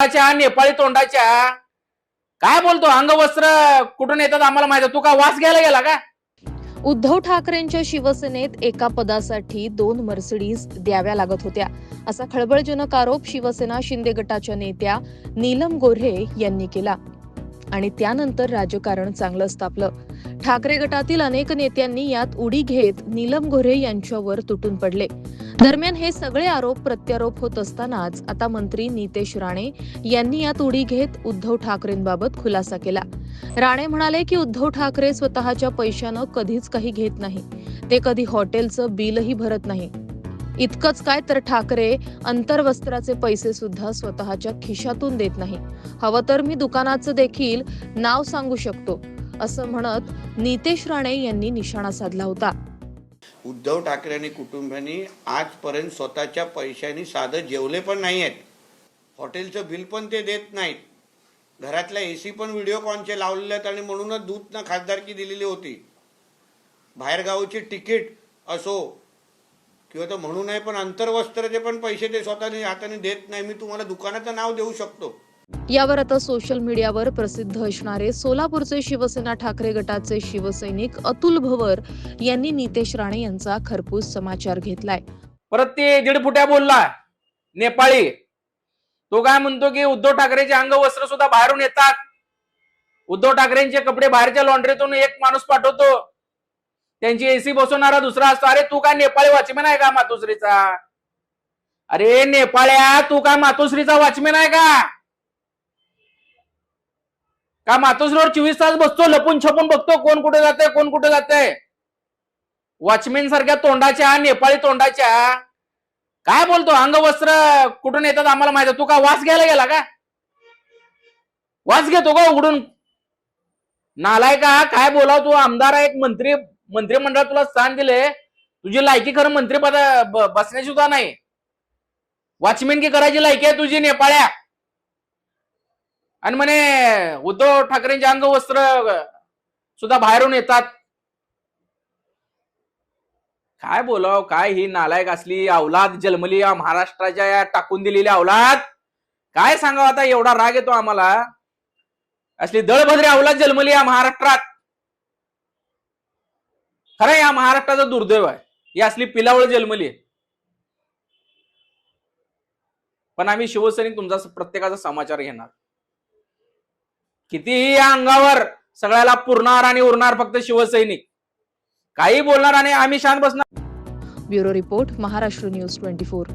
नेपाळी तोंडाच्या. काय बोलतो अंगवस्त्र कुठून येतात आम्हाला माहिती तू का वास घ्यायला गेला का? उद्धव ठाकरेंच्या शिवसेनेत एका पदासाठी दोन मर्सिडीज द्याव्या लागत होत्या. असा खळबळजनक आरोप शिवसेना शिंदे गटाच्या नेत्या नीलम गोऱ्हे यांनी केला. आणि त्यानंतर राजकारण चांगलंच तापलं ठाकरे गटातील अनेक नेत्यांनी यात उडी घेत नीलम गोऱ्हे यांच्यावर तुटून पडले. दरम्यान हे सगळे आरोप प्रत्यारोप होत असतानाच आता मंत्री नितेश राणे यांनी यात उडी घेत उद्धव ठाकरेंबाबत खुलासा केला. राणे म्हणाले की उद्धव ठाकरे स्वतःच्या पैशानं कधीच काही घेत नाही. ते कधी हॉटेलचं बिलही भरत नाही. इतकंच काय तर ठाकरे अंतर्वस्त्राचे पैसे सुद्धा स्वतःच्या खिशातून देत नाही. हवं तर मी दुकानाचं देखील नाव सांगू शकतो असं म्हणत नितेश राणे यांनी निशाणा साधला होता. उद्धव ठाकरे आणि कुटुंबियांनी आजपर्यंत स्वतःच्या पैशांनी साधं जेवले पण नाही आहेत हॉटेलचं बिल पण ते देत नाहीत. घरातल्या ए सी पण व्हिडिओकॉनचे लावलेले आहेत आणि म्हणूनच दूधनं खासदारकी दिलेली होती. बाहेरगावची तिकीट असो किंवा तर म्हणू नाही पण अंतर्वस्त्राचे पण पैसे ते स्वतःने हाताने देत नाही. मी तुम्हाला दुकानाचं नाव देऊ शकतो. यावर आता सोशल मीडियावर प्रसिद्ध असणारे सोलापूरचे शिवसेना ठाकरे गटाचे शिवसैनिक अतुल भवर यांनी नितेश राणे यांचा खरपूस समाचार घेतलाय. परत ते दीड फुट्या बोलला नेपाळी. तो काय म्हणतो की उद्धव ठाकरेचे अंगवस्त्र सुद्धा बाहेरून येतात. उद्धव ठाकरेंचे कपडे बाहेरच्या लॉन्ड्रीतून एक माणूस पाठवतो. त्यांची एसी बसवणारा दुसरा असतो. अरे तू काय नेपाळी वॉचमॅन आहे का मातोश्रीचा? अरे नेपाळ्या तू काय मातोश्रीचा वॉचमॅन आहे का? का मातोश्रीवर चोवीस तास बसतो लपून छपून बघतो कोण कुठे जाते कोण कुठे जाते? वॉचमॅन सारख्या तोंडाच्या नेपाळी तोंडाच्या. काय बोलतो अंगवस्त्र कुठून येतात आम्हाला माहिती तू का वास घ्यायला गेला का? वास घेतो का उघडून? नालाय का? काय बोलाव तू? आमदार आहे, एक मंत्री मंत्रिमंडळात तुला स्थान दिले. तुझी लायकी खरं मंत्रीपदा बसण्याची सुद्धा नाही. वॉचमॅन की करायची लायकी आहे तुझी नेपाळ्या. आणि म्हणे उद्धव ठाकरेंचे अंगवस्त्र सुद्धा बाहेरून येतात. काय बोलाव काय ही नालायक असली अवलाद जन्मली या महाराष्ट्राच्या या टाकून दिलेली अवलाद काय सांगावं आता एवढा राग येतो आम्हाला. असली दळभद्री अवलाद जन्मली या महाराष्ट्रात. खरं या महाराष्ट्राचं दुर्दैव आहे. ही असली पिलावळ जन्मली आहे. पण आम्ही शिवसैनिक तुमचा प्रत्येकाचा समाचार घेणार. कितीही या अंगावर सगळ्याला पुरणार आणि उरणार फक्त शिवसैनिक. काही बोलणार आणि आम्ही शांत बसणार. Bureau report Maharashtra news twenty four.